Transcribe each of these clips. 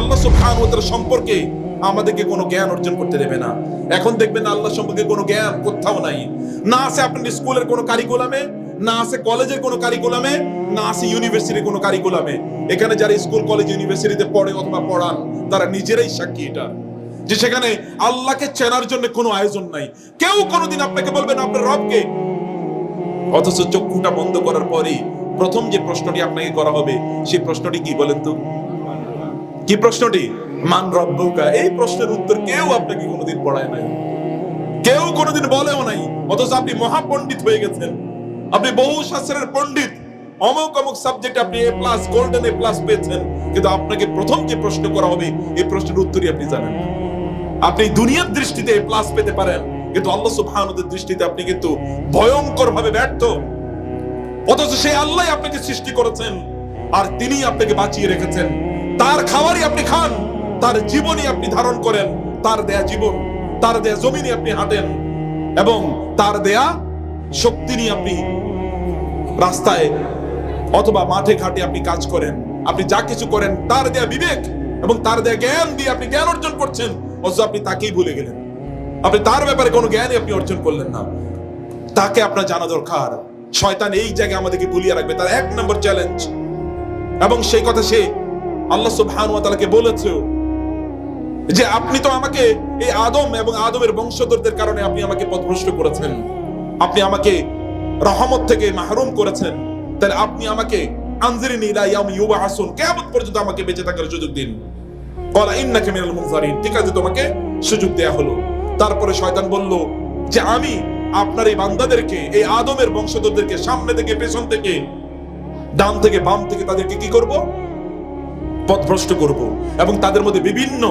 আল্লাহ সুবহানাহু সম্পর্কে আমাদেরকে কোনো জ্ঞান অর্জন করতে দেবে না। এখন দেখবেন আল্লাহ সম্পর্কে কোনো জ্ঞান কোথাও নাই। না আছে আপনার স্কুলের কোনো কারিকুলামে না আছে কলেজের কোনো কারিকুলামে না আছে ইউনিভার্সিটির কোনো কারিকুলামে এখানে যারা স্কুল কলেজ ইউনিভার্সিটিতে পড়ে অথবা পড়ান, তারা নিজেরাই সাক্ষী এটা। যে সেখানে আল্লাহকে চেনার জন্য কোনো আয়োজন নাই। কেউ কোনোদিন আপনাকে বলবেন আপনার রবকে। অথচ চক্ষুটা বন্ধ করার পরই প্রথম যে প্রশ্নটি আপনাকে করা হবে, সেই প্রশ্নটি কি বলেন তো? কি প্রশ্নটি? মান রব্বুকা। এই প্রশ্নের উত্তর কেউ আপনাকে কোনোদিন পড়ায় নাই। কেউ কোনোদিন বলেও নাই, অথচ আপনি মহাপণ্ডিত হয়ে গেছেন। আপনি বহু শাস্ত্রের পণ্ডিত। অমুক অমুক সাবজেক্ট আপনি A plus golden A plus পেয়েছেন। কিন্তু আপনাকে প্রথম যে প্রশ্ন করা হবে, এই প্রশ্নের উত্তরই আপনি জানেন আপনি দুনিয়ার দৃষ্টিতে এ প্লাস পেতে পারেন, কিন্তু আল্লাহ সুবহানাহুর দৃষ্টিতে আপনি কিন্তু ভয়ঙ্কর ভাবে ব্যর্থ। অথচ সেই আল্লাহ আপনাকে সৃষ্টি করেছেন, আর তিনি আপনাকে বাঁচিয়ে রেখেছেন। তার খাবারই আপনি খান, তার জীবনই আপনি ধারণ করেন, তার দেয়া জীবন, তার দেয়া জমিনে আপনি হাঁটেন, এবং তার দেয়া শক্তি নিয়ে আপনি রাস্তায় অথবা মাঠে ঘাটে আপনি কাজ করেন। আপনি যা কিছু করেন, তার দেয়া বিবেক এবং তার দেয়া জ্ঞান দিয়ে আপনি জ্ঞান অর্জন করছেন, অথচ আপনি তাকেই ভুলে গেলেন। আপনি তার ব্যাপারে কোনো জ্ঞানই আপনি অর্জন করলেন না। তাকে আপনার জানা দরকার। শয়তান এই জায়গায় আমাদেরকে ভুলিয়ে রাখবে, তার এক নম্বর চ্যালেঞ্জ এবং সেই কথা সে আল্লাহ তাআলাকে বলেছে যে আপনি তো আমাকে এই আদম এবং আদমের বংশধরদের কারণে আপনি আমাকে পথভ্রষ্ট করেছেন। আপনি আমাকে রহমত থেকে মাহরুম করেছেন। তাহলে আপনি আমাকে আনজিরিনি ইলা কিয়ামত পর্যন্ত আমাকে বেঁচে থাকার সুযোগ দিন। ক্বালা ইন্নাকা মিনাল মুনজারিন, ঠিক আছে, তোমাকে সুযোগ দেয়া হলো। তারপরে শয়তান বলল যে আমি আপনার এই বান্দাদেরকে, এই আদমের বংশধরদেরকে সামনে থেকে, পেছন থেকে, ডান থেকে, বাম থেকে তাদেরকে কি করব? পথভ্রষ্ট করব এবং তাদের মধ্যে বিভিন্ন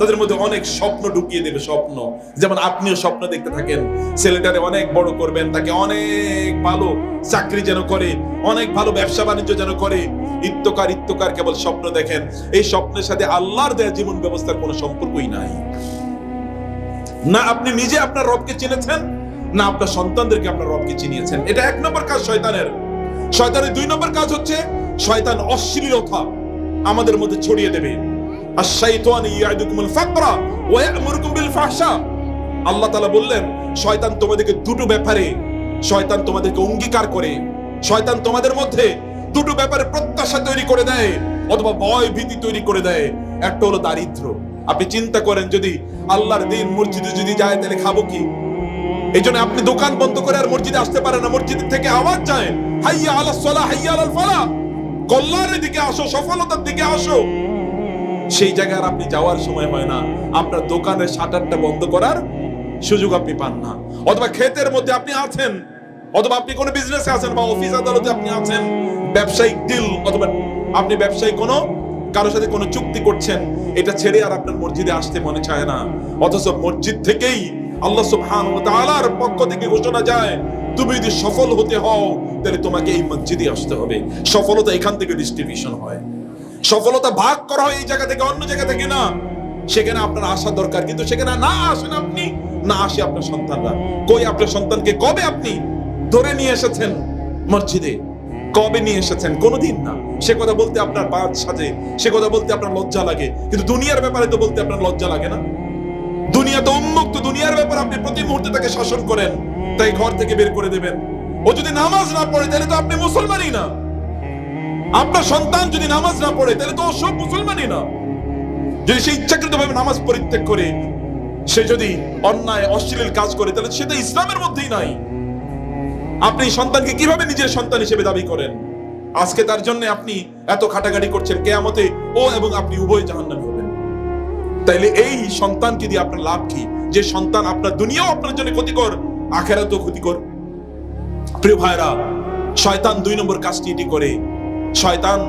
তাদের মধ্যে অনেক স্বপ্ন ঢুকিয়ে দেবে স্বপ্ন। যেমন আপনিও স্বপ্ন দেখতে থাকেন, ছেলেটারে অনেক বড় করবেন, তাকে অনেক ভালো চাকরি যেন করে, অনেক ভালো ব্যবসা বাণিজ্য যেন করে। ইত্যকার ইত্যকার কেবল স্বপ্ন দেখেন। এই স্বপ্নের সাথে আল্লাহর দেয়া জীবন ব্যবস্থার কোনো সম্পর্কই নাই। না আপনি নিজে আপনার রবকে চিনেছেন, না আপনার সন্তানদেরকে আপনার রবকে চিনিয়েছেন। এটা এক নম্বর কাজ শয়তানের। শয়তানের দুই নম্বর কাজ হচ্ছে শয়তান অশ্লীলতা আমাদের মধ্যে ছড়িয়ে দেবে। আর ইয়াদুকুমুল ফাকরা ওয়া ইয়ামুরুকুম বিল ফাহশা। আল্লাহ তাআলা বললেন, শয়তান তোমাদেরকে দুটো ব্যাপারে, শয়তান তোমাদেরকে অঙ্গীকার করে। শয়তান তোমাদের মধ্যে দুটো ব্যাপারে প্রত্যাশা তৈরি করে দেয় অথবা ভয় ভীতি তৈরি করে দেয়। একটা হলো দারিদ্র। আপনি চিন্তা করেন যদি আল্লাহর দিন মসজিদে যদি যায়, তাহলে খাব কি? এই জন্য আপনি দোকান বন্ধ করে আর মসজিদে আসতে পারেন না। মসজিদ থেকে আওয়াজ যায়, হাইয়া আলাস সালাহ, হাইয়া আলাল ফালাহ। কল্যাণের দিকে আসো, সফলতার দিকে আসো। সেই জায়গায় আপনি যাওয়ার সময় হয় না। আপনার দোকানের শাটারটা বন্ধ করার সুযোগ আপনি পান না। অথবা ক্ষেতের মধ্যে আপনি আছেন, অথবা আপনি কোনো বিজনেসে আছেন বা অফিস আদালতে আপনি আছেন, ব্যবসায়িক ডিল অথবা আপনি ব্যবসায়িক কোনো, কারোর সাথে কোনো চুক্তি করছেন, এটা ছেড়ে আর আপনার মসজিদে আসতে মনে চায় না। অথচ মসজিদ থেকেই আল্লাহ সুবহানাহু ওয়া তাআলার পক্ষ থেকে ঘোষণা যায়, তুমি যদি সফল হতে হও, তাহলে তোমাকে এই মসজিদে আসতে হবে। সফলতা এখান থেকে ডিস্ট্রিবিউশন হয়। সফলতা ভাগ করা হয় এই জায়গা থেকে, অন্য জায়গা থেকে না। সেখানে আপনার আসা দরকার, কিন্তু সেখানে না আসেন আপনি, না আসে আপনার সন্তানরা। কই আপনার সন্তানকে কবে আপনি ধরে নিয়ে এসেছেন মসজিদে? কবে নিয়ে এসেছেন? কোনোদিন না। সে কথা বলতে আপনার পাঁচ সাজে, সে কথা বলতে আপনার লজ্জা লাগে, কিন্তু দুনিয়ার ব্যাপারে তো বলতে আপনার লজ্জা লাগে না। দুনিয়া তো উন্মুক্ত দুনিয়ার ব্যাপারে আপনি প্রতি মুহূর্তে তাকে শাসন করেন, তাই ঘর থেকে বের করে দেবেন। ও যদি নামাজ না পড়ে, তাহলে তো আপনি মুসলমানই না। আপনার সন্তান যদি নামাজ না পড়ে, তাহলে তো সব মুসলমানই না। যদি সে ইচ্ছাকৃত ভাবে নামাজ পরিত্যাগ করে, সে যদি অন্যায়, অশ্লীল কাজ করে, তাহলে সে তো ইসলামের মধ্যেই নাই। আপনি সন্তানকে কীভাবে নিজের সন্তান হিসেবে দাবি করেন? আজকে তার জন্য আপনি এত খাটাখাটি করছেন, কেয়ামতে ও এবং আপনি উভয় জাহান্নামী তাইলে এই সন্তানকে দিয়ে আপনার লাভ কি? যে সন্তান আপনার দুনিয়াও আপনার জন্য ক্ষতিকর, আখেরাতেও ক্ষতিকর। প্রিয় ভাইরা শয়তান দুই নম্বর কাজটি এটি করে। শয়তান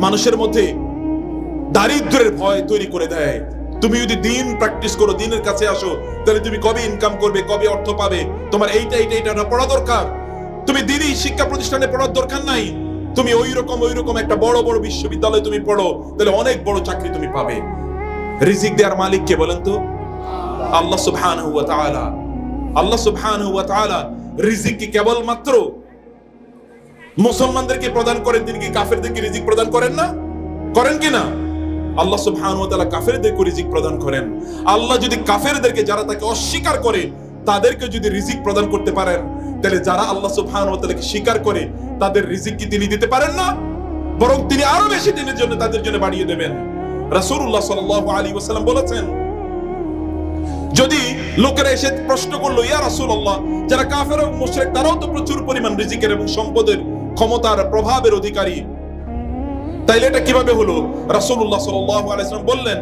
মানুষের মধ্যে দারিদ্রের ভয় তৈরি করে দেয়। তুমি যদি দিন প্র্যাকটিস করো, দিনের কাছে আসো, তাহলে তুমি কবে ইনকাম করবে, কবে অর্থ পাবে? তোমার এইটা এইটা এটা পড়া দরকার। তুমি দিনই শিক্ষা প্রতিষ্ঠানে পড়ার দরকার নাই। তুমি ওই রকম ওই রকম একটা বড় বড় বিশ্ববিদ্যালয়ে তুমি পড়ো, তাহলে অনেক বড় চাকরি তুমি পাবে। রিজিক দেওয়ার মালিক কে বলেন তো? আল্লাহ সুবহানাহু ওয়া তাআলা। আল্লাহ সুবহানাহু ওয়া তাআলা রিজিক কি কেবল মাত্র মুসলমানদেরকে প্রদান করেন, তিনি কি কাফেরদেরকে রিজিক প্রদান করেন না? করেন কি না? আল্লাহ সুবহানাহু ওয়া তাআলা কাফেরদেরকে রিজিক প্রদান করেন। আল্লাহ যদি কাফেরদেরকে, যারা তাকে অস্বীকার করে তাদেরকে যদি রিজিক প্রদান করতে পারেন, তাহলে যারা আল্লাহ সুবহানাহু ওয়া স্বীকার করে, তাদের রিজিক কি তিনি দিতে পারেন না? বরং তিনি আরও বেশি দিনের জন্য তাদের জন্য বাড়িয়ে দেবেন। রাসূলুল্লাহ সাল্লাল্লাহু আলাইহি ওয়াসাল্লাম বলেছেন, যদি লোকেরা এসে প্রশ্ন করল, ইয়া রাসূলুল্লাহ, যারা কাফের এবং মুশরিক, তারাও তো প্রচুর পরিমাণ রিজিকের এবং সম্পদের ক্ষমতার প্রভাবের অধিকারী। তাইলে এটা কীভাবে হলো? রাসূলুল্লাহ সাল্লাল্লাহু আলাইহি ওয়াসাল্লাম বললেন,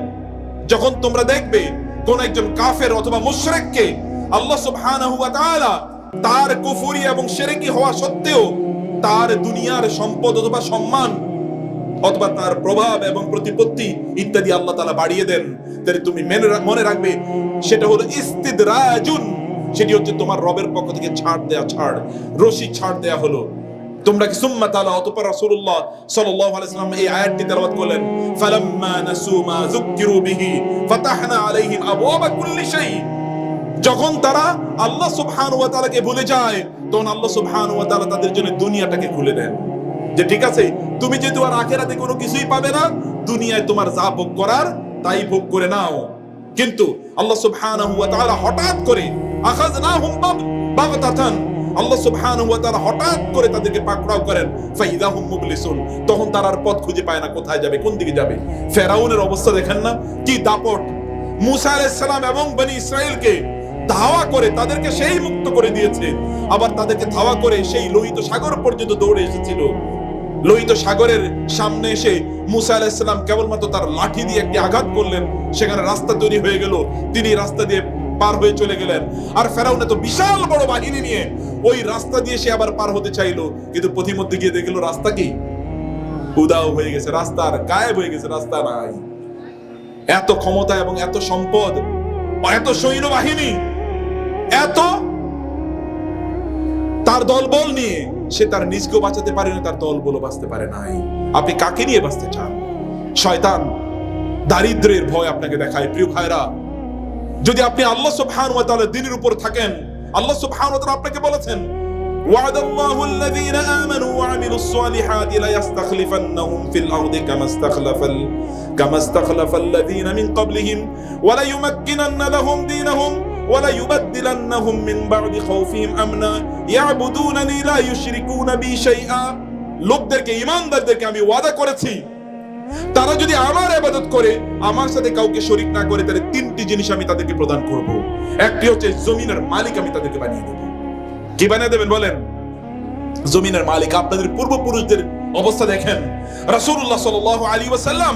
যখন তোমরা দেখবে কোন একজন কাফের অথবা মুশরিককে আল্লাহ সুবহানাহু ওয়া তাআলা তার কুফরি এবং শিরকি হওয়া সত্ত্বেও তার দুনিয়ার সম্পদ অথবা সম্মান অথবা তার প্রভাব এবং প্রতিপত্তি ইত্যাদি আল্লাহ তাআলা বাড়িয়ে দেন। তাহলে তুমি মেনে মনে রাখবে, সেটা হলো ইস্তিদরাজুন, সেটি হচ্ছে তোমার রবের পক্ষ থেকে ছাড় দেয়া ছাড়, রশি ছাড় দেয়া হলো। তোমরা কি সুম্মা তাআলা অতঃপর রাসূলুল্লাহ সাল্লাল্লাহু আলাইহি সাল্লাম এই আয়াতটি তেলাওয়াত করলেন, ফালাম্মা নাসু মা যুক্কিরু বিহি ফাতাহনা আলাইহিম আবওয়াবা কুল্লি শাই। যখন তারা আল্লাহ সুবহানাহু ওয়া তাআলাকে ভুলে যায়, তখন আল্লাহ সুবহানাহু ওয়া তাআলা তাদের জন্য দুনিয়াটাকে খুলে দেন। যে ঠিক আছে, তুমি যেহেতু আর আখেরাতে কোনো কিছুই পাবে না, দুনিয়ায় তোমার যা ভোগ করার, তাই ভোগ করে নাও। কিন্তু আল্লাহ সুবহানাহু ওয়া তাআলা হঠাৎ করে আখাযনাহুম বাগতাতান। আল্লাহ সুবহানাহু ওয়া তাআলা হঠাৎ করে তাদেরকে পাকড়াও করেন। ফাইদাহুম মুবলিসুন। তখন তারা আর পথ খুঁজে পায় না কোথায় যাবে, কোন দিকে যাবে। ফেরাউনের অবস্থা দেখেন না, কি দাপট। মুসা আলাইহিস সালাম এবং বনি ইসরাইলকে ধাওয়া করে তাদেরকে সেই মুক্ত করে দিয়েছে। আবার তাদেরকে ধাওয়া করে সেই লোহিত সাগর পর্যন্ত দৌড়ে এসেছিল। লোহিত সাগরের সামনে এসে মুসা আলাইসাল্লাম কেবলমাত্র তার লাঠি দিয়ে একটি আঘাত করলেন। সেখানে রাস্তা তৈরি হয়ে গেল। তিনি রাস্তা দিয়ে পার হয়ে চলে গেলেন। আর ফেরাউন তো বিশাল বড় বাহিনী নিয়ে ওই রাস্তা দিয়ে সে আবার পার হতে চাইলো। কিন্তু পথিমধ্যে গিয়ে দেখল, রাস্তা কি? উদাও হয়ে গেছে। রাস্তা আর গায়েব হয়ে গেছে। রাস্তা নাই। এত ক্ষমতা এবং এত সম্পদ এত সৈন্যবাহিনী, এত তার দলবল নিয়ে সে তার নিজকেও বাঁচাতে পারে না, তার দলবলও বাঁচতে পারে নাই। আপনি কাকে নিয়ে বাঁচতে চান? শয়তান, দারিদ্রের ভয় আপনাকে দেখায়। প্রিয় ভাইরা যদি আপনি আল্লাহ সুবহান ওয়া তাআলা দিনের উপর থাকেন, আল্লাহ সুবহান ওয়া আপনাকে বলেছেন, ওয়াদাল্লাহু আল্লাযীনা আমানু ওয়া আমিলুস সালিহাতি লা ইস্তাখলিফান্নাহুম ফিল আরদি কামা ইস্তাখলাফাল, কামা ইস্তাখলাফাল্লাযীনা মিন ক্বাবলিহিম, ওয়া লা ইউমাক্কিনান্না লাহুম দীনাহুম। ওয়ালা ইউবাদদিলান্নাহুম মিন বাদি খাউফিহিম আমনা। ইয়াবুদুনানি লা ইউশরিকুনা বি শাইআ। লোকদেরকে ইমানদারদেরকে আমি ওয়াদা করেছি। তারা যদি আমার আবাদত করে, আমার সাথে কাউকে শরিক না করে, তাহলে তিনটি জিনিস আমি তাদেরকে প্রদান করব। একটি হচ্ছে জমিনের মালিক আমি তাদেরকে বানিয়ে দেব। কি বানিয়ে দেবেন বলেন? জমিনের মালিক, আপনাদের পূর্বপুরুষদের অবস্থা দেখেন। রাসূলুল্লাহ সাল্লাল্লাহু আলাইহি ওয়াসাল্লাম,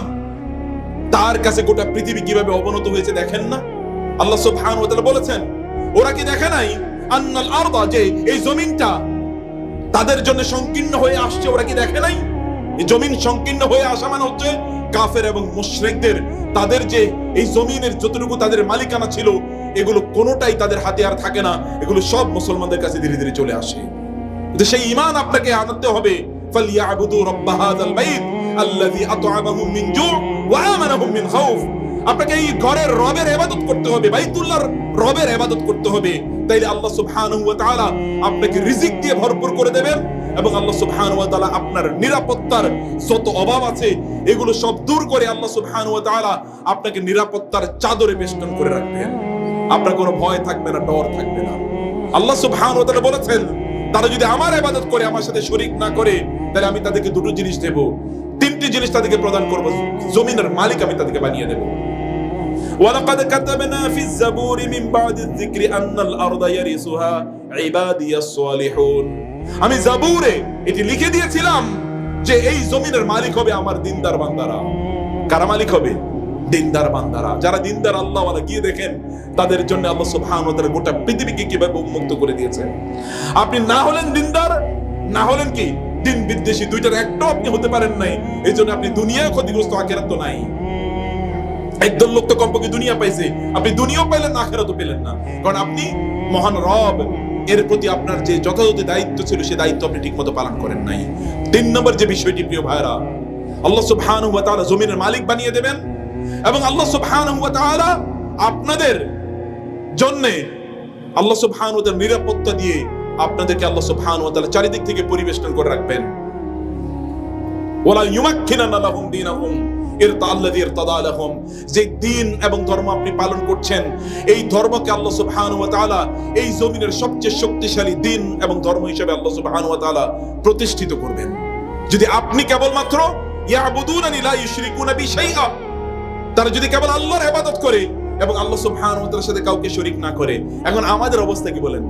তার কাছে গোটা পৃথিবী কীভাবে অবনত হয়েছে দেখেন না? আল্লাহ সুবহানাহু ওয়া তাআলা বলেছেন, ওরা কি দেখে নাই আরদা, যে এই জমিনটা তাদের জন্য সংকীর্ণ হয়ে আসছে, ওরা কি দেখে নাই? এই জমিন সংকীর্ণ হয়ে আসা মানে হচ্ছে কাফের এবং মুশরিকদের, তাদের যে এই জমিনের যতটুকু তাদের মালিকানা ছিল, এগুলো কোনোটাই তাদের হাতে আর থাকে না, এগুলো সব মুসলমানদের কাছে ধীরে ধীরে চলে আসে। কিন্তু সেই ঈমান আপনাকে আনতে হবে। ফালিয়াবুদু হাযাল বাইত আল্লাযী আত'আমাহুম মিন জু' ওয়া আমানাহুম মিন খাউফ। আপনাকে এই ঘরের রবের ইবাদত করতে হবে, বাইতুল্লাহর রবের ইবাদত করতে হবে। তাইলে আল্লাহ সুবহানাহু ওয়া তাআলা আপনাকে রিজিক দিয়ে ভরপুর করে দেবেন এবং আল্লাহ সুবহানাহু ওয়া তাআলা আপনার নিরাপত্তার যত অভাব আছে, এগুলো সব দূর করে আল্লাহ সুবহানাহু ওয়া তাআলা আপনাকে নিরাপত্তার চাদরে বেষ্টন করে রাখবেন। আপনার কোনো ভয় থাকবে না, ডর থাকবে না। আল্লাহ সুবহানাহু ওয়া তাআলা বলেছেন, তারা যদি আমার ইবাদত করে, আমার সাথে শরীক না করে, তাহলে আমি তাদেরকে দুটো জিনিস দেব। তিনটি জিনিস তাদেরকে প্রদান করব। জমিনের মালিক আমি তাদেরকে বানিয়ে দেব। ولقد كتبنا في الزبور من بعد الذكر أن الأرض يرثها عبادي الصالحون আমি জাবুরে এটি লিখে দিয়েছিলাম যে এই জমিনের মালিক হবে আমার দিনদার বান্দারা কারা মালিক হবে দিনদার বান্দারা যারা দিনদার আল্লাহ গিয়ে দেখেন তাদের জন্য আল্লাহ সুবহানাহু ওয়া তাআলা গোটা পৃথিবীকে কিভাবে উন্মুক্ত করে দিয়েছেন আপনি না হলেন দিনদার না হলেন কি দিন বিদ্বেষী দুইটার একটাও আপনি হতে পারেন নাই এই জন্য আপনি দুনিয়ায় ক্ষতিগ্রস্ত আখেরাত তো নাই একদল লোক তো কমপক্ষে দুনিয়া পাইছে। আপনি দুনিয়াও পাইলেন না আখেরাতও পেলেন না। কারণ আপনি মহান রব। এর প্রতি আপনার যে যথাযথ দায়িত্ব ছিল, সে দায়িত্ব আপনি ঠিকমতো পালন করেন নাই। তিন নম্বর যে বিষয়টি, প্রিয় ভাইরা আল্লাহ সুবহানাহু ওয়া তাআলা জমিনের মালিক বানিয়ে দেবেন এবং আল্লাহ সুবহানাহু ওয়া তাআলা আপনাদের জন্য আল্লাহ সুবহানাহু ওয়া নিরাপত্তা দিয়ে আপনাদেরকে আল্লাহ সুবহানাহু ওয়া তাআলা চারিদিক থেকে পরিবেষ্টন করে রাখবেন। ওয়ালা ইউমাক্কিনানা লাহুম দীনাহুম। যে দিন এবং ধর্ম আপনি পালন করছেন, এই ধর্মকে আল্লাহ তাআলা এই জমিনের সবচেয়ে শক্তিশালী দিন এবং ধর্ম হিসেবে আল্লাহ তাআলা প্রতিষ্ঠিত করবেন। যদি আপনি কেবলমাত্র তারা যদি কেবল আল্লাহর ইবাদত করে এবং আল্লাহ তাআলার সাথে কাউকে শরীক না করে, এখন আমাদের অবস্থা কি বলেন?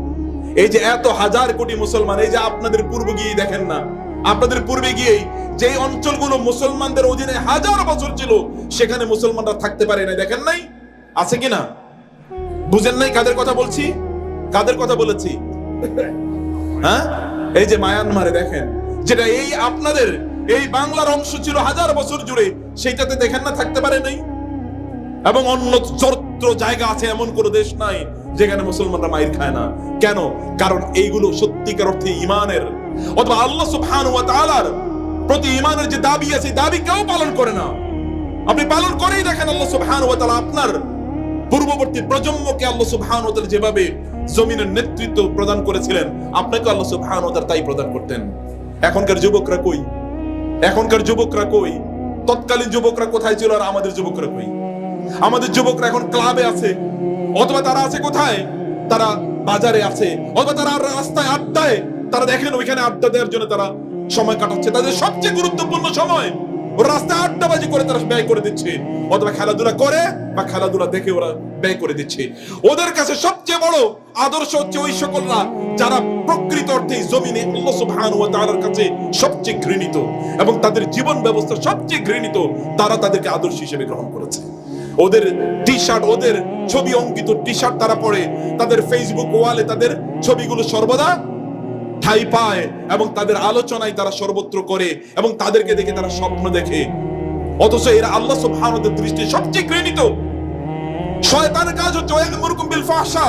এই যে এত হাজার কোটি মুসলমান, এই যে আপনাদের পূর্ব গিয়ে দেখেন না আপনাদের পূর্বে গিয়ে যে অঞ্চলগুলো মুসলমানদের অধীনে হাজার বছর ছিল, সেখানে মুসলমানরা থাকতে পারে না দেখেন নাই? আছে কি না বুঝেন নাই কাদের কথা বলছি? কাদের কথা বলেছি? হ্যাঁ? এই যে মায়ানমারে দেখেন, যেটা এই আপনাদের, এই বাংলার অংশ ছিল হাজার বছর জুড়ে, সেইটাতে দেখেন না থাকতে পারে নাই? এবং অন্য চরিত্র জায়গা আছে এমন কোন দেশ নাই, যেখানে মুসলমানরা মাইর খায় না। কেন? কারণ এইগুলো সত্যিকার অর্থে ইমানের অথবা আল্লাহ সুবহানাহু ওয়া তাআলার প্রতি ইমানের যে দাবি আছে দাবি কেউ পালন করে না। আপনি পালন করেই দেখেন আল্লাহ সুবহানাহু ওয়া তাআলা আপনার পূর্ববর্তী প্রজন্মকে আল্লাহ সুবহানাহু ওয়া তাআলা যেভাবে জমিনের নেতৃত্ব প্রদান করেছিলেন আপনাকে আল্লাহ সুবহানাহু ওয়া তাই প্রদান করতেন। এখনকার যুবকরা কই? এখনকার যুবকরা কই? তৎকালীন যুবকরা কোথায় ছিল আর আমাদের যুবকরা কই? আমাদের যুবকরা এখন ক্লাবে আছে, অথবা তারা আছে কোথায়? তারা বাজারে আছে, অথবা তারা রাস্তায় আড্ডায় তারা দেখেন ওইখানে আড্ডা দেওয়ার জন্য তারা সময় কাটাচ্ছে। তাদের সবচেয়ে গুরুত্বপূর্ণ সময় ওরা রাস্তায় আড্ডাবাজি করে তারা ব্যয় করে দিচ্ছে। অথবা খেলাধুলা করে বা খেলাধুলা দেখে ওরা ব্যয় করে দিচ্ছে। ওদের কাছে সবচেয়ে বড় আদর্শ হচ্ছে ওই সকলরা যারা প্রকৃত অর্থে জমিনে আল্লাহ সুবহানাহু ওয়া কাছে সবচেয়ে ঘৃণিত এবং তাদের জীবন ব্যবস্থা সবচেয়ে ঘৃণিত, তারা তাদেরকে আদর্শ হিসেবে গ্রহণ করেছে। ওদের টি শার্ট ওদের ছবি অঙ্কিত টি শার্ট তারা পরে তাদের ফেসবুক ওয়ালে তাদের ছবিগুলো সর্বদা ঠাই পায় এবং তাদের আলোচনায় তারা সর্বত্র করে এবং তাদেরকে দেখে তারা স্বপ্ন দেখে। অথচ এরা আল্লাহ সুবহানাহু দৃষ্টি সবচেয়ে ঘৃণিত। শয়তানের কাজ হচ্ছে ওয়ামুরকুম বিল ফাহশা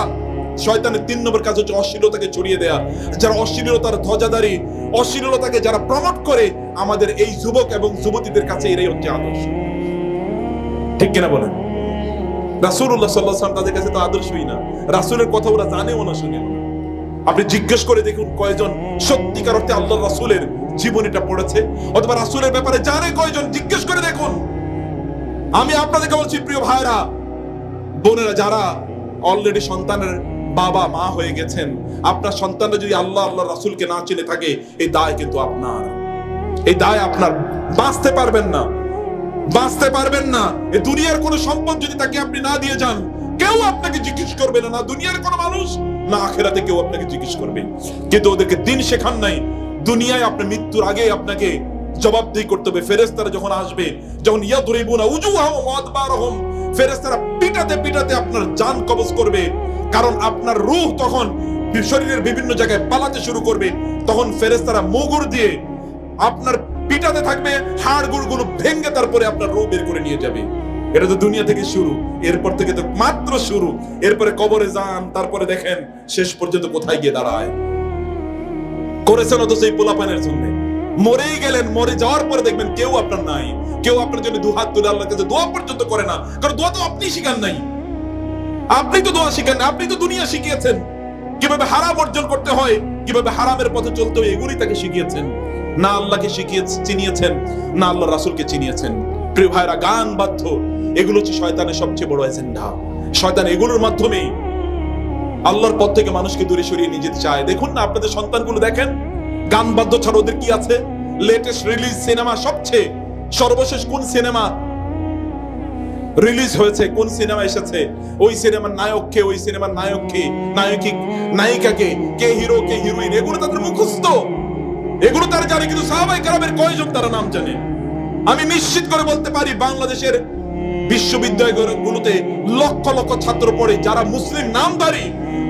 শয়তানের তিন নম্বর কাজ হচ্ছে অশ্লীলতাকে ছড়িয়ে দেয়া। যারা অশ্লীলতার ধ্বজাধারী, অশ্লীলতাকে যারা প্রমোট করে, আমাদের এই যুবক এবং যুবতীদের কাছে এরাই হচ্ছে আদর্শ। ঠিক কিনা বলেন? রাসূলুল্লাহ সাল্লাল্লাহু আলাইহি তাদের কাছে তো আদর্শই না। রাসূলের কথা ওরা জানেও না শুনেও আপনি জিজ্ঞেস করে দেখুন কয়জন সত্যিকার অর্থে আল্লাহ রাসূলের জীবনীটা পড়েছে, অথবা রাসুলের ব্যাপারে জানে কয়জন, জিজ্ঞেস করে দেখুন। আমি আপনাদেরকে বলছি, প্রিয় ভাইরা বোনেরা, যারা অলরেডি সন্তানের বাবা, মা হয়ে গেছেন, আপনার সন্তানরা যদি আল্লাহ আল্লাহ রাসূলকে না চিনে থাকে, এই দায় কিন্তু আপনার। এই দায় আপনার। বাঁচতে পারবেন না। বাঁচতে পারবেন না। এই দুনিয়ার কোনো সম্পদ যদি তাকে আপনি না দিয়ে যান, কেউ আপনাকে জিজ্ঞেস করবে না না দুনিয়ার কোনো মানুষ না আখেরাতে কেউ আপনাকে জিজ্ঞেস করবে কিন্তু ওদেরকে দিন শেখান নাই। দুনিয়ায় আপনার মৃত্যুর আগে আপনাকে জবাবদিহি করতে হবে। ফেরেস্তারা যখন আসবে, যখন ইয়া ইয়াদরিবুনা উজুহাহুম ওয়া আদবারহুম ফেরেস্তারা পিটাতে পিটাতে আপনার জান কবজ করবে। কারণ আপনার রূহ তখন শরীরের বিভিন্ন জায়গায় পালাতে শুরু করবে। তখন ফেরেস্তারা মুগুর দিয়ে আপনার পিটাতে থাকবে হাড়গুলো ভেঙে তারপরে আপনার রূহ বের করে নিয়ে যাবে। এটা তো দুনিয়া থেকে শুরু, এরপর থেকে তো মাত্র শুরু। এরপরে কবরে যান, তারপরে দেখেন শেষ পর্যন্ত কোথায় গিয়ে দাঁড়ায়। করেছেন অত সেই পোলাপানের জন্য। মরেই গেলেন, মরে যাওয়ার পরে দেখবেন কেউ আপনার নাই। কেউ আপনার জন্য দু হাত তুলে আল্লাহর কাছে দোয়া পর্যন্ত করে না, কারণ দোয়া তো আপনি শিখান নাই। আপনি তো দোয়া শিখান না আপনি তো দুনিয়া শিখিয়েছেন। কীভাবে হারাম অর্জন করতে হয়, কীভাবে হারামের পথে চলতে হয়, এগুলি তাকে শিখিয়েছেন। না আল্লাহকে শিখিয়ে চিনিয়েছেন, না আল্লাহ রাসুলকে চিনিয়েছেন। প্রিয় ভাইরা, গান বাদ্য, এগুলো হচ্ছে শয়তানের সবচেয়ে বড় এজেন্ডা শয়তান এগুলোর মাধ্যমেই আল্লাহর পথ থেকে মানুষকে দূরে সরিয়ে নিয়ে যেতে চায়। দেখুন না, আপনাদের সন্তানগুলো দেখেন, গান বাধ্য ছাড়া ওদের কি আছে? লেটেস্ট রিলিজ সিনেমা সবচেয়ে সর্বশেষ কোন সিনেমা রিলিজ হয়েছে? কোন সিনেমা এসেছে? ওই সিনেমার নায়ক কে? ওই সিনেমার নায়ক কে? নায়কি, নায়িকা কে? কে হিরো কে হিরোইন এগুলো তাদের মুখস্থ। এগুলো তারা জানে, কিন্তু সাহাবাই কারামের কয়জন তারা নাম জানে? আমি নিশ্চিত করে বলতে পারি বাংলাদেশের বিশ্ববিদ্যালয়গুলোতে লক্ষ লক্ষ ছাত্র পড়ে, যারা মুসলিম নামধারী,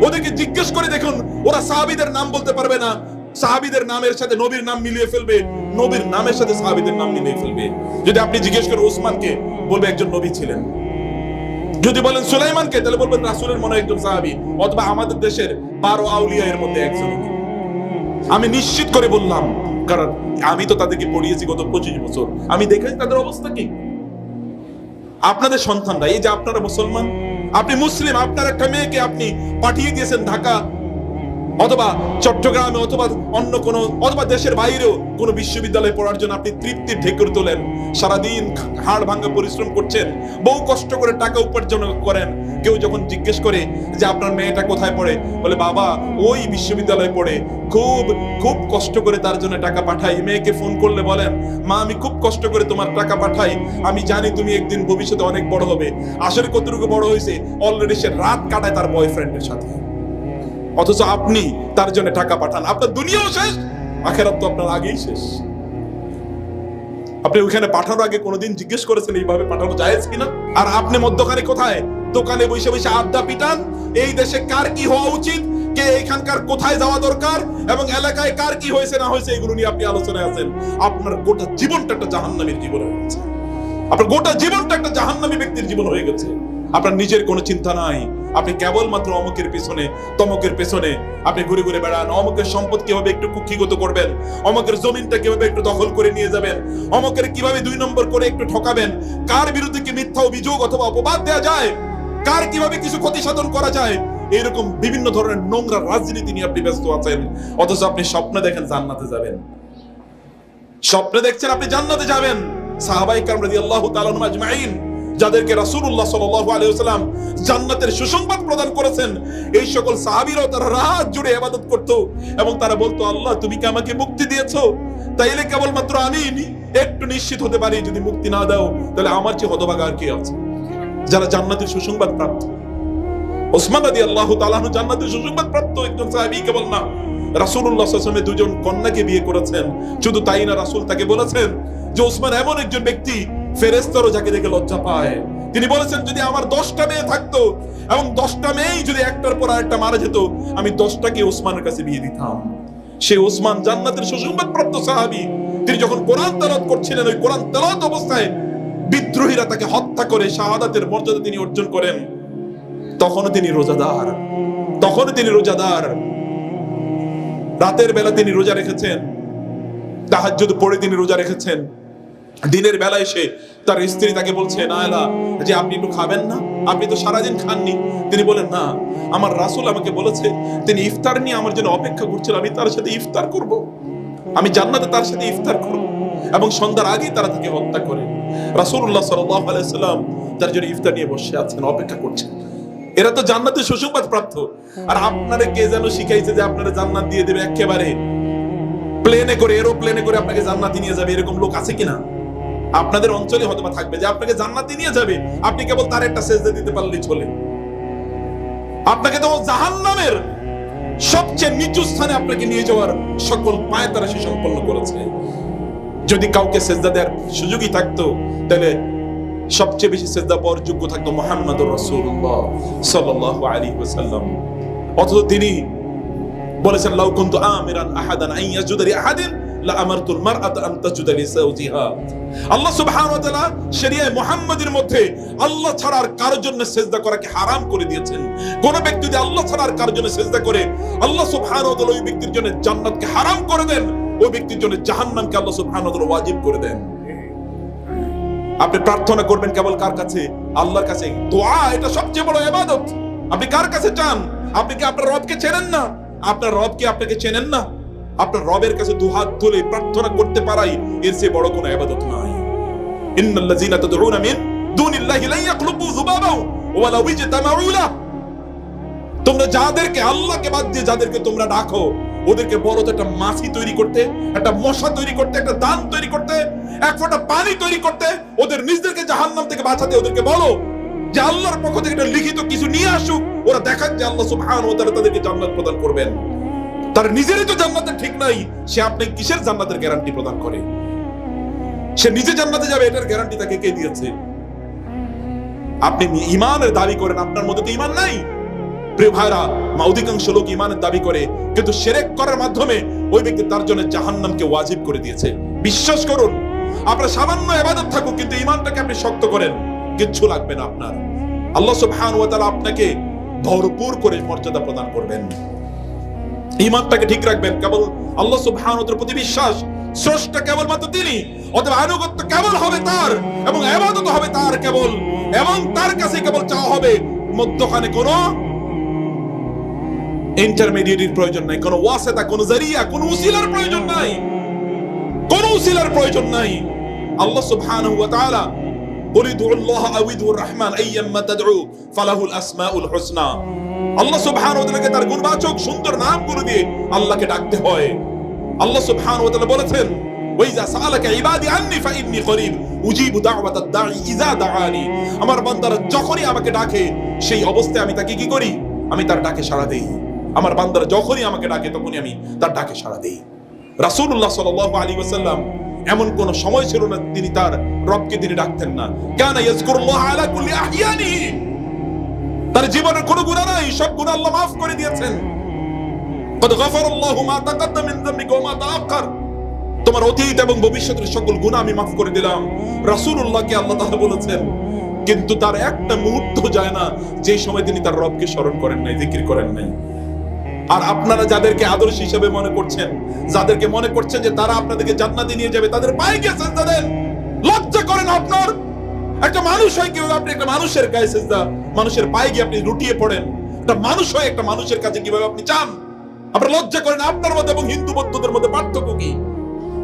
ওদেরকে জিজ্ঞেস করে দেখুন, ওরা সাহাবিদের নাম বলতে পারবে না। সাহাবিদের নামের সাথে নবীর নাম মিলিয়ে ফেলবে, নবীর নামের সাথে সাহাবিদের নাম মিলিয়ে ফেলবে। যদি আপনি জিজ্ঞেস করেন, ওসমানকে বলবে একজন নবী ছিলেন। যদি বলেন সুলাইমানকে, তাহলে বলবেন রাসূলের মনে একজন সাহাবী, অথবা আমাদের দেশের বারো আউলিয়া এর মধ্যে একজন। আমি নিশ্চিত করে বললাম কারণ আমি তো তাদেরকে পড়িয়েছি গত পঁচিশ বছর। আমি দেখেছি তাদের অবস্থা কি? আপনাদের সন্তানরা, এই যে আপনারা মুসলমান, আপনি মুসলিম, আপনার একটা মেয়েকে আপনি পাঠিয়ে দিয়েছেন ঢাকা অথবা চট্টগ্রামে অথবা অন্য কোনো, অথবা দেশের বাইরেও কোনো বিশ্ববিদ্যালয়ে পড়ার জন্য আপনি তৃপ্তির ঢেকুর তোলেন, সারাদিন হাড় ভাঙ্গা পরিশ্রম করছেন, বহু কষ্ট করে টাকা উপার্জন করেন। কেউ যখন জিজ্ঞেস করে যে আপনার মেয়েটা কোথায় পড়ে, বলে, বাবা, ওই বিশ্ববিদ্যালয়ে পড়ে। খুব খুব কষ্ট করে তার জন্য টাকা পাঠাই। মেয়েকে ফোন করলে বলেন, মা, আমি খুব কষ্ট করে তোমার টাকা পাঠাই। আমি জানি তুমি একদিন ভবিষ্যতে অনেক বড় হবে। আসলে কতটুকু বড় হয়েছে, অলরেডি সে রাত কাটায় তার বয়ফ্রেন্ডের সাথে। অথচ আপনি তার জন্য টাকা পাঠান। আপনার দুনিয়াও শেষ, আখেরাত তো আপনার আগেই শেষ। আপনি ওইখানে পাঠানোর আগে কোনোদিন জিজ্ঞেস করেছেন এইভাবে পাঠানো যায় কিনা? আর আপনি মধ্যখানে কোথায়? দোকানে বসে বসে আড্ডা পিটান? এই দেশে কার কি হওয়া উচিত? কে এখানকার কোথায় যাওয়া দরকার? এবং এলাকায় কার কি হয়েছে, না হয়েছে, এগুলো নিয়ে আপনি আলোচনায় আছেন। আপনার গোটা জীবনটা একটা জাহান্নামীর জীবন হয়ে গেছে। আপনার গোটা জীবনটা একটা জাহান্নামী ব্যক্তির জীবন হয়ে গেছে। আপনার নিজের কোনো চিন্তা নাই। আপনি কেবলমাত্র অমুকের পেছনে, তমকের পেছনে। আপনি ঘুরে ঘুরে বেড়ান। অমুকের সম্পদ কীভাবে একটু কুক্ষিগত করবেন? অমুকের জমিনটা কীভাবে একটু দখল করে নিয়ে যাবেন? অমুকের কীভাবে দুই নম্বর করে একটু ঠকাবেন? কার বিরুদ্ধে কি মিথ্যা অভিযোগ অথবা অপবাদ দেওয়া যায়? কার কীভাবে কিছু ক্ষতি সাধন করা যায়? এরকম বিভিন্ন ধরনের নোংরা রাজনীতি নিয়ে আপনি ব্যস্ত আছেন। অথচ আপনি স্বপ্ন দেখেন জান্নাতে যাবেন। স্বপ্নে দেখছেন আপনি জান্নাতে যাবেন। সাহাবাই কাম রাদিয়াল্লাহু তাআলা আনহুম আজমাইন। যাদেরকে রাসূলুল্লাহ সাল্লাল্লাহু আলাইহি ওয়াসাল্লাম জান্নাতের সুসংবাদ প্রদান করেছেন, এই সকল সাহাবীরাও তারা রাত জুড়ে ইবাদত করত এবং তারা বলতো, আল্লাহ, তুমি কি আমাকে মুক্তি দিয়েছ? তাইলে কেবলমাত্র আমি একটু নিশ্চিত হতে পারি, যদি মুক্তি না দাও, তাহলে আমার চেয়ে হতভাগা আর কে আছে? যারা জান্নাতের সুসংবাদ প্রাপ্ত। ওসমান তাআলা আনহু জান্নাতের সুসংবাদ প্রাপ্ত একজন সাহাবী কেবল না সাল্লাল্লাহু দুজন কন্যাকে বিয়ে করেছেন। শুধু তাই না, রাসূল তাকে বলেছেন যে, ওসমান এমন একজন ব্যক্তি ফেরেস্তারও যাকে দেখে লজ্জা পায়। তিনি বলেছেন, যদি আমার দশটা মেয়ে থাকতো এবং দশটা মেয়েই যদি একটার পর আরেকটা মারা যেত, আমি দশটাকে ওসমানের কাছে বিয়ে দিতাম। সে ওসমান জান্নাতের সুসংবাদ প্রাপ্ত সাহাবী। তিনি যখন কোরআন তেলাওয়াত করছিলেন, ওই কোরআন তেলাওয়াত অবস্থায় বিদ্রোহীরা তাকে হত্যা করে শাহাদাতের মর্যাদা তিনি অর্জন করেন। তখনও তিনি রোজাদার। তখন তিনি রোজাদার। রাতের বেলা তিনি রোজা রেখেছেন। তাহার তাহাজ্জুদ পড়ে তিনি রোজা রেখেছেন। দিনের বেলা এসে তার স্ত্রী তাকে বলছে নায়লা যে আপনি একটু খাবেন না, আপনি তো সারাদিন খাননি। তিনি বলেন, না, আমার রাসূল আমাকে বলেছে, তিনি ইফতার নিয়ে আমার জন্য অপেক্ষা করছিল, আমি তার সাথে ইফতার করব। আমি জান্নাতে তার সাথে ইফতার করব। এবং সন্ধ্যার আগেই তারা তাকে হত্যা করে। আলাইহি সাল্লাম তার জন্য ইফতার নিয়ে বসে আছেন, অপেক্ষা করছেন। এরা তো জান্নাতের সুসংবাদ প্রাপ্ত। আর আপনারা কে যেন শিখাইছে যে আপনারা জান্নাত দিয়ে দেবে একেবারে। প্লেনে করে, এরোপ্লেনে করে আপনাকে জান্নাতি নিয়ে যাবে, এরকম লোক আছে কিনা? আপনাদের অঞ্চলে হয়তো থাকবে যে আপনাকে জান্নাতি নিয়ে যাবে। আপনি কেবল তার একটা সেজদা দিতে পারলেই চলে। আপনাকে তো জাহান্নামের সবচেয়ে নিচু স্থানে আপনাকে নিয়ে যাওয়ার সকল পায় তারা সে সম্পন্ন করেছে। যদি কাউকে সেজদা দেওয়ার সুযোগই থাকতো, তাহলে সবচেয়ে বেশি সেজদা পাওয়ার যোগ্য থাকতো মোহাম্মদুর রাসূলুল্লাহ সাল্লাল্লাহু আলাইহি ওয়াসাল্লাম। অথচ তিনি বলেছেন, লাউ কুনতু আমিরান আহাদান আন ইয়াসজুদা আহাদিন। লা আমারতুল মারআতা আন তাসজুদা লি আল্লাহ সুবহানাহু ওয়া তাআলা মুহাম্মাদের মধ্যে আল্লাহ ছাড়া আর কারোর জন্য করাকে হারাম করে দিয়েছেন। কোন ব্যক্তি যদি আল্লাহ ছাড়া আর কারোর জন্য করে, আল্লাহ সুবহানাহু ওয়া তাআলা ওই ব্যক্তির জন্য জান্নাতকে হারাম করে দেন, ওই ব্যক্তির জন্য জাহান্নামকে আল্লাহ সুবহানাহু ওয়া তাআলা ওয়াজিব করে দেন। আপনি প্রার্থনা করবেন কেবল কার কাছে? আল্লাহর কাছে। দোয়া, এটা সবচেয়ে বড় ইবাদত। আপনি কার কাছে চান? আপনি কি আপনার রবকে চেনেন না? আপনার রব কি আপনাকে চেনেন না? আপনার রবের কাছে দুহাত তুলে প্রার্থনা করতে পারাই এর চেয়ে বড় কোনো ইবাদত নাই। তাদউনা মিন দুনিল্লাহি লা ওয়া লাউ ইজতামাউ তোমরা যাদেরকে আল্লাহকে বাদ দিয়ে যাদেরকে তোমরা ডাকো, ওদেরকে বড় একটা মাছি তৈরি করতে, একটা মশা তৈরি করতে, একটা দান তৈরি করতে, এক ফোঁটা পানি তৈরি করতে, ওদের নিজদেরকে জাহান্নাম থেকে বাঁচাতে ওদেরকে বলো যে আল্লাহর পক্ষ থেকে একটা লিখিত কিছু নিয়ে আসুক। ওরা দেখাক যে আল্লাহ সুবহানাহু ওয়া তাআলা তাদেরকে জান্নাত প্রদান করবেন। তার নিজেরই তো জান্নাতের ঠিক নাই। সে আপনি কিসের জান্নাতের গ্যারান্টি প্রদান করে? সে নিজে জান্নাতে যাবে, এটার গ্যারান্টি তাকে কে দিয়েছে? আপনি ইমানের দাবি করেন, আপনার মধ্যে তো ইমান নাই। প্রিয় ভাইরা, মা অধিকাংশ লোক ইমানের দাবি করে, কিন্তু সেরেক করার মাধ্যমে ওই ব্যক্তি তার জন্য ওয়াজিব করে দিয়েছে। বিশ্বাস করুন, আপনার সামান্য এবাদত থাকুক, কিন্তু ইমানটাকে আপনি শক্ত করেন, কিচ্ছু লাগবে না আপনার। আল্লাহ সুবহান ওয়া তাআলা আপনাকে ভরপুর করে মর্যাদা প্রদান করবেন। ইমানটাকে ঠিক রাখবেন কেবল আল্লাহ সুবহান ওয়া তাআলার প্রতি বিশ্বাস স্রষ্টা কেবলমাত্র তিনি অতএব আনুগত্য কেবল হবে তার এবং এবাদত হবে তার কেবল এবং তার কাছে কেবল চাওয়া হবে মধ্যখানে কোনো ইন্টারমিডিয়েটের প্রয়োজন নাই কোনো ওয়াসেতা কোনো জারিয়া কোনো উসিলার প্রয়োজন নাই কোনো উসিলার প্রয়োজন নাই আল্লাহ সুবহানাহু ওয়া তাআলা قل ادعوا الله او ادعوا الرحمن ايما تدعوا فله الاسماء الحسنى আল্লাহ সুবহানাহু ওয়া তার গুণবাচক, সুন্দর দিয়ে আল্লাহকে ডাকতে হয়। আল্লাহ তাআলা বলেছেন সাআলাকা ইবাদি আন্নি করিব, উজিবু দাঈ দাআনি। আমার বান্দারা যখনই আমাকে ডাকে, সেই অবস্থায় আমি তাকে কি করি? আমি তার ডাকে সাড়া দেই। আমার বান্দারা যখনই আমাকে ডাকে, তখনই আমি তার ডাকে সাড়া দেই। রাসূলুল্লাহ সাল্লাল্লাহু আলাইহি ওয়াসাল্লাম এমন কোন সময় ছিল না তিনি তার রবকে তিনি ডাকতেন না। কানা ইয়াজকুরুল্লাহ আলা কুল্লি আহইয়ানিহি। তার জীবনের কোন গুণা নাই, সব গুণ আল্লাহ মাফ করে দিয়েছেন। তোমার অতীত এবং ভবিষ্যতের সকল গুণা আমি মাফ করে দিলাম। আল্লাহ বলেছেন, কিন্তু তার একটা মুহূর্ত যায় না যে সময় তিনি তার রবকে স্মরণ করেন নাই বিক্রি করেন নাই। আর আপনারা যাদেরকে আদর্শ হিসেবে মনে করছেন, যাদেরকে মনে করছেন যে তারা আপনাদেরকে জান্নাতে নিয়ে যাবে, তাদের পায়ে গেছেন তাদের লজ্জা করেন আপনার। একটা মানুষ হয় কেউ আপনি একটা মানুষের গায়ে সেজদা, মানুষের পায়ে গিয়ে আপনি লুটিয়ে পড়েন। একটা মানুষ হয় একটা মানুষের কাছে কীভাবে আপনি চান? আপনার লজ্জা করেন আপনার মধ্যে এবং হিন্দু বৌদ্ধদের মধ্যে পার্থক্য কি?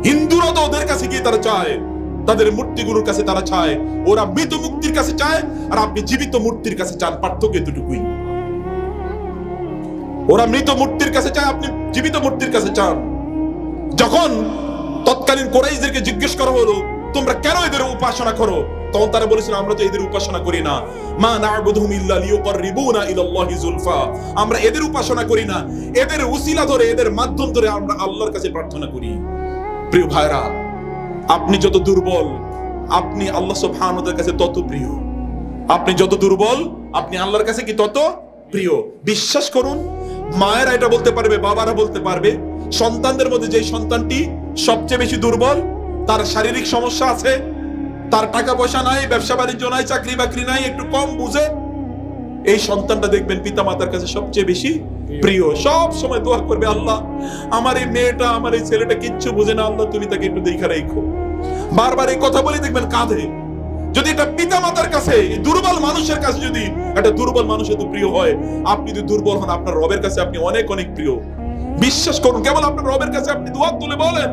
হিন্দুরা তো ওদের কাছে গিয়ে তারা চায়। তাদের মূর্তিগুলোর কাছে তারা চায়। ওরা মৃত মুক্তির কাছে চায়, আর আপনি জীবিত মূর্তির কাছে চান। পার্থক্য এতটুকুই। ওরা মৃত মূর্তির কাছে চায়, আপনি জীবিত মূর্তির কাছে চান। যখন তৎকালীন কোরাইশদেরকে জিজ্ঞেস করা হলো, তোমরা কেন এদের উপাসনা করো? তখন তারা বলেছিল, আমরা তো এদের উপাসনা করি না। মা না'বুদুহুম ইল্লা লিয়ুকাররিবুনা ইলাল্লাহি যুলফা আমরা এদের উপাসনা করি না। এদের উসিলা ধরে, এদের মাধ্যম ধরে আমরা আল্লাহর কাছে প্রার্থনা করি। প্রিয় ভাইরা আপনি যত দুর্বল, আপনি আল্লাহ সুবহানাহু কাছে তত প্রিয়। আপনি যত দুর্বল, আপনি আল্লাহর কাছে কি তত প্রিয়? বিশ্বাস করুন, মায়েরা এটা বলতে পারবে, বাবারা বলতে পারবে, সন্তানদের মধ্যে যে সন্তানটি সবচেয়ে বেশি দুর্বল, তার শারীরিক সমস্যা আছে তার টাকা পয়সা নাই, ব্যবসা বাণিজ্য নাই, চাকরি বাকরি নাই, একটু কম বুঝে এই সন্তানটা দেখবেন পিতা মাতার কাছে সবচেয়ে বেশি প্রিয়। সব সময় দোয়া করবে, আল্লাহ, আমার এই মেয়েটা, আমার এই ছেলেটা কিচ্ছু বুঝে না, আল্লাহ, তুমি তাকে একটু দেখা রেখো। বারবার এই কথা বলে দেখবেন কাঁধে যদি এটা পিতা মাতার কাছে দুর্বল মানুষের কাছে যদি একটা দুর্বল মানুষ এত প্রিয় হয়, আপনি যদি দুর্বল হন, আপনার রবের কাছে আপনি অনেক অনেক প্রিয়। বিশ্বাস করুন, কেবল আপনার রবের কাছে আপনি দোয়া তুলে বলেন,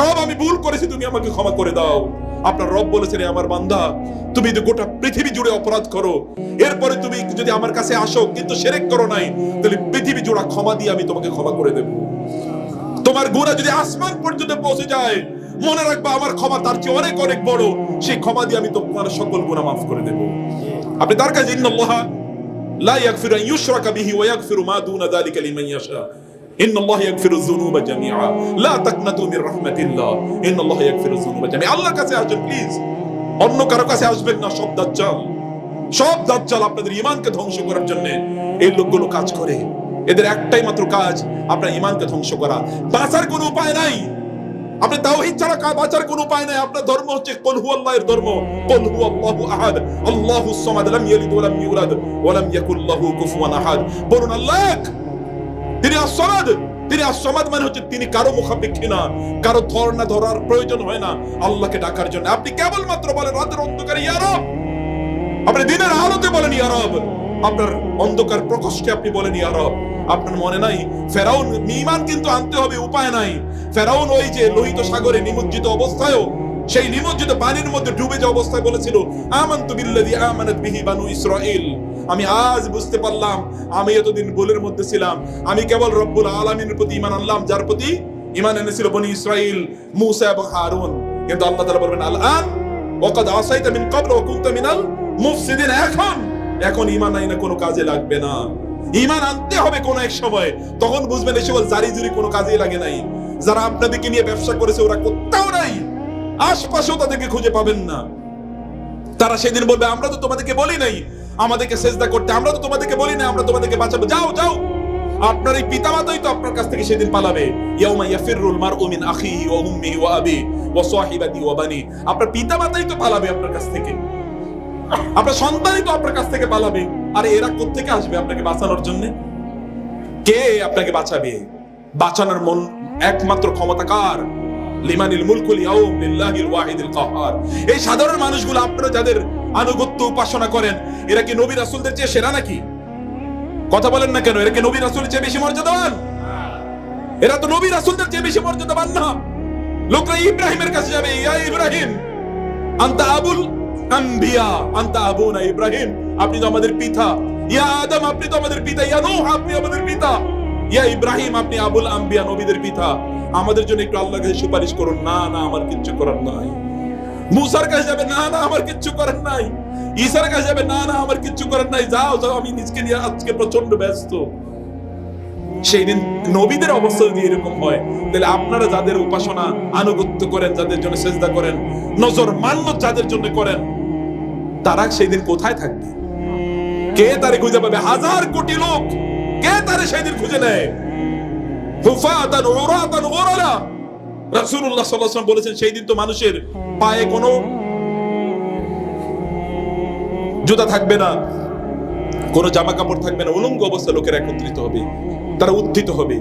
রব, আমি ভুল করেছি, তুমি আমাকে ক্ষমা করে দাও। আপনার রব বলেছেন "এ আমার বান্দা, তুমি যদি গোটা পৃথিবী জুড়ে অপরাধ করো, এরপরে তুমি যদি আমার কাছে আসো, কিন্তু সেরেক করো নাই, তাহলে পৃথিবী জোড়া ক্ষমা দিয়ে আমি তোমাকে ক্ষমা করে দেবো। তোমার গুণা যদি আসমান পর্যন্ত পৌঁছে যায়, মনে রাখবা আমার ক্ষমা তার চেয়ে অনেক অনেক বড়, সেই ক্ষমা দিয়ে আমি তোমার সকল গুণা মাফ করে দেব। আপনি তার কাছে ইন্নাল্লাহ লা ইয়াগফিরু আন ইউশরাকা বিহি ওয়া ইয়াগফিরু মা দুনা যালিকা লিমান ইয়াশা। ইন্নাল্লাহ ইয়াগফিরু যুনুবা জামিআ। লা তাকনাতু মির রাহমাতিল্লাহ। ইন্নাল্লাহ ইয়াগফিরু যুনুবা জামিআ। আল্লাহর কাছে আসবেন প্লিজ অন্য কারও কাছে আসবেন না, সব দাজ্জাল। সব দাজ্জাল আপনাদের ঈমানকে ধ্বংস করার জন্য এই লোকগুলো কাজ করে। এদের একটাই মাত্র কাজ, আপনার ঈমানকে ধ্বংস করা। বাঁচার কোনো উপায় নাই। আপনি তাওহীদ ছাড়া কা- বাঁচার কোনো উপায় নাই। আপনার ধর্ম হচ্ছে কুল হুয়াল্লাহের ধর্ম। কুল হুয়াল্লাহু আহাদ। আল্লাহুস সামাদ লাম ইয়ালিদ ওয়া লাম ইউলাদ ওয়া লাম ইয়াকুল লাহু কুফুয়ান আহাদ। বলুন, আল্লাহ। তিনি আসমাদ তিনি আসমাদ মানে হচ্ছে তিনি কারও মুখাপেক্ষী না, কারও ধর ধরার প্রয়োজন হয় না আল্লাহকে ডাকার জন্য। আপনি কেবলমাত্র বলেন, রাতের অন্ধকারে ইয়া রব। আপনি দিনের আলোতে বলেন, ইয়া রব। আপনার অন্ধকার প্রকোষ্ঠে আপনি বলেন, ইয়া রব। আপনার মনে নাই, ফেরাউন নিমান কিন্তু আনতে হবে, উপায় নাই। ফেরাউন ওই যে লোহিত সাগরে নিমজ্জিত অবস্থায়ও, সেই নিমজ্জিত পানির মধ্যে ডুবে যাওয়া অবস্থায় বলেছিল, আমানতু বিল্লাযী আমানাত বিহি বানু ইসরাঈল। আমি আজ বুঝতে পারলাম, আমি এতদিন ভুলের মধ্যে ছিলাম। আমি কেবল রব্বুল আলামিনের প্রতি ইমান আনলাম, যার প্রতি ঈমান এনেছিল বনি ইসরাঈল, মূসা এবং হারুন। কিন্তু আল্লাহ তাআলা বলবেন আল আন ওয়াকাদ আসাইতা মিন ক্বাবল ওয়া মিনাল মুফসিদিন। এখন এখন ঈমান আইনা কোনো কাজে লাগবে না। ঈমান আনতে হবে কোন এক সময়। তখন বুঝবেন এই সকল জারি জুরি কোনো কাজেই লাগে নাই। যারা আপনাদেরকে নিয়ে ব্যবসা করেছে, ওরা কোথাও নাই। আশপাশেও তাদেরকে খুঁজে পাবেন না। তারা সেদিন বলবে, আমরা তো তোমাদেরকে বলি নাই আমাদেরকে সেজদা করতে। আমরা তো তোমাদেরকে বলি না, আমরা তোমাদেরকে বাঁচাবো। যাও যাও। আপনার এই পিতামাতাই তো আপনার কাছ থেকে সেদিন পালাবে। ইয়াউমা ইয়াফিরুল মারউ মিন আখিহি ওয়া উম্মিহি ওয়া আবি ওয়া সাহিবাতি ওয়া বানি আপনার পিতামাতাই তো পালাবে আপনার কাছ থেকে। আপনার সন্তানই তো আপনার কাছ থেকে পালাবে। আর এরা কোত্থেকে আসবে আপনাকে বাঁচানোর জন্য? কে আপনাকে বাঁচাবে? বাঁচানোর মন একমাত্র ক্ষমতা কার? লিমানিল মুলকুল ইয়াউম লিল্লাহিল ওয়াহিদিল কাহ্হার এই সাধারণ মানুষগুলো আপনারা যাদের আনুগত্য উপাসনা করেন। এরা কি নবী রাসূলদের চেয়ে সেরা নাকি? কথা বলেন না কেন, এরা কি নবী রাসূলের চেয়ে বেশি মর্যাদাবান? এরা তো নবী রাসূলদের চেয়ে বেশি মর্যাদাবান না। লোকরা ইব্রাহিমের কাছে যাবে, ইয়া ইব্রাহিম, আন্তা আবুল আম্বিয়া আন্তা আবুনা ইব্রাহিম, আপনি তো আমাদের পিতা। ইয়া আদম, আপনি তো আমাদের পিতা। ইয়া নূহ, আপনি আমাদের পিতা। ইয়া ইব্রাহিম, আপনি আবুল আম্বিয়া নবীদের পিতা। আমাদের জন্য একটু আল্লাহর কাছে সুপারিশ করুন। না না, আমার কিচ্ছু করার নাই। মুসার কাছে যাবে, না না, আমার কিচ্ছু করার নাই। ঈসার কাছে যাবে না না আমার কিচ্ছু করার নাই যাও যাও আমি নিজকে নিয়ে আজকে প্রচণ্ড ব্যস্ত সেই দিন নবীদের অবস্থা যদি এরকম হয় তাহলে আপনারা যাদের উপাসনা আনুগত্য করেন যাদের জন্য সেজদা করেন নজর মান্য যাদের জন্য করেন তারা সেই দিন কোথায় থাকবে কে তারে খুঁজে পাবে হাজার কোটি লোক কে তারে সেই দিন খুঁজে নেয় হুফাতান উরাতান গুরালা রাসূলুল্লাহ সাল্লাল্লাহু আলাইহি ওয়াসাল্লাম বলেছেন সেই দিন তো মানুষের পায়ে কোনো জুতা থাকবে না, কোনো জামা কাপড় থাকবে না, উলঙ্গ অবস্থা লোকেরা একত্রিত হবে, তারা উত্থিত হবে।